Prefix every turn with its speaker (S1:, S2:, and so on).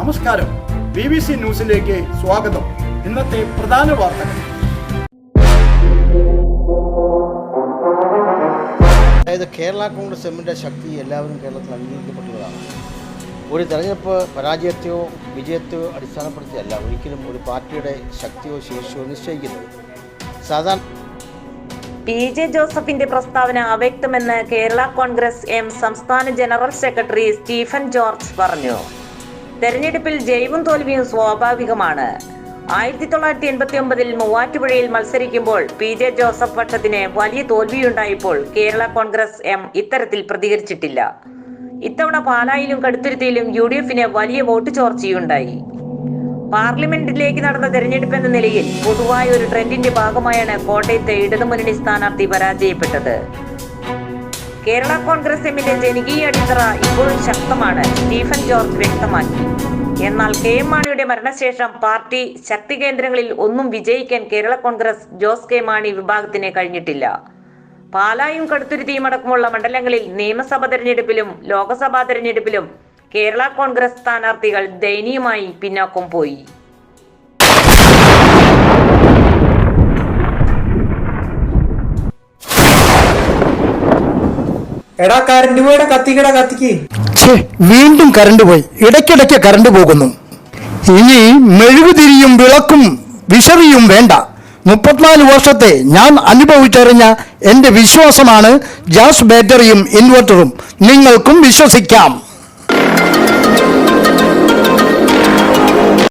S1: നമസ്കാരം. B B C ന്യൂസിലേക്ക് സ്വാഗതം. ഇന്നത്തെ പ്രധാന വാർത്തകൾ.
S2: അതായത് കേരള കോൺഗ്രസ് എമ്മിന്റെ ശക്തി എല്ലാവരും കേരളത്തിൽ അംഗീകരിക്കപ്പെട്ടുള്ളതാണ് ഒരു തെരഞ്ഞെടുപ്പ് പരാജയത്തെയോ വിജയത്തെയോ അടിസ്ഥാനപ്പെടുത്തിയല്ല ഒരിക്കലും ഒരു പാർട്ടിയുടെ ശക്തിയോ ശേഷിയോ നിശ്ചയിക്കുന്നത്. സാധാരണ
S3: പി ജെ ജോസഫിന്റെ പ്രസ്താവന അവ്യക്തമെന്ന് കേരള കോൺഗ്രസ് എം സംസ്ഥാന ജനറൽ സെക്രട്ടറി സ്റ്റീഫൻ ജോർജ് പറഞ്ഞു. തെരഞ്ഞെടുപ്പിൽ ജയവും തോൽവിയും സ്വാഭാവികമാണ്. ആയിരത്തി തൊള്ളായിരത്തി എൺപത്തി ഒമ്പതിൽ മൂവാറ്റുപുഴയിൽ മത്സരിക്കുമ്പോൾ പി ജെ ജോസഫ് പക്ഷത്തിന് വലിയ തോൽവിയുണ്ടായപ്പോൾ കേരള കോൺഗ്രസ് എം ഇത്തരത്തിൽ പ്രതികരിച്ചിട്ടില്ല. ഇത്തവണ പാലായിലും കടുത്തുരുത്തിയിലും യു ഡി എഫിന് വലിയ വോട്ട് ചോർച്ചയുണ്ടായി. പാർലമെന്റിലേക്ക് നടന്ന തെരഞ്ഞെടുപ്പ് എന്ന നിലയിൽ പൊതുവായ ഒരു ട്രെൻഡിന്റെ ഭാഗമായാണ് കോട്ടയത്തെ ഇടതുമുന്നണി സ്ഥാനാർത്ഥി പരാജയപ്പെട്ടത്. കേരള കോൺഗ്രസ് എമ്മിന്റെ ജനകീയ അടിത്തറ ഇപ്പോഴും ശക്തമാണ്. സ്റ്റീഫൻ ജോർജ് വ്യക്തമാക്കി. എന്നാൽ കെ എം മാണിയുടെ മരണശേഷം പാർട്ടി ശക്തി കേന്ദ്രങ്ങളിൽ ഒന്നും വിജയിക്കാൻ കേരള കോൺഗ്രസ് ജോസ് കെ മാണി വിഭാഗത്തിന് കഴിഞ്ഞിട്ടില്ല. പാലായും കടുത്തുരുത്തിയും അടക്കമുള്ള മണ്ഡലങ്ങളിൽ നിയമസഭാ തെരഞ്ഞെടുപ്പിലും ലോക്സഭാ തെരഞ്ഞെടുപ്പിലും കേരള കോൺഗ്രസ് സ്ഥാനാർത്ഥികൾ ദയനീയമായി പിന്നോക്കം പോയി.
S4: എടാ കറണ്ട് പോയടാ കത്തിക്കടാ കത്തിക്ക്.
S5: വീണ്ടും കറണ്ട് പോയി. ഇടയ്ക്കിടയ്ക്ക് കറണ്ട് പോകുന്നു. ഇനി മെഴുകുതിരിയും വിളക്കും വിഷറിയും വേണ്ട. മുപ്പത്തിനാല് വർഷത്തെ ഞാൻ അനുഭവിച്ചറിഞ്ഞ എന്റെ വിശ്വാസമാണ് ഗ്യാസ് ബാറ്ററിയും ഇൻവെർട്ടറും നിങ്ങൾക്കും വിശ്വസിക്കാം.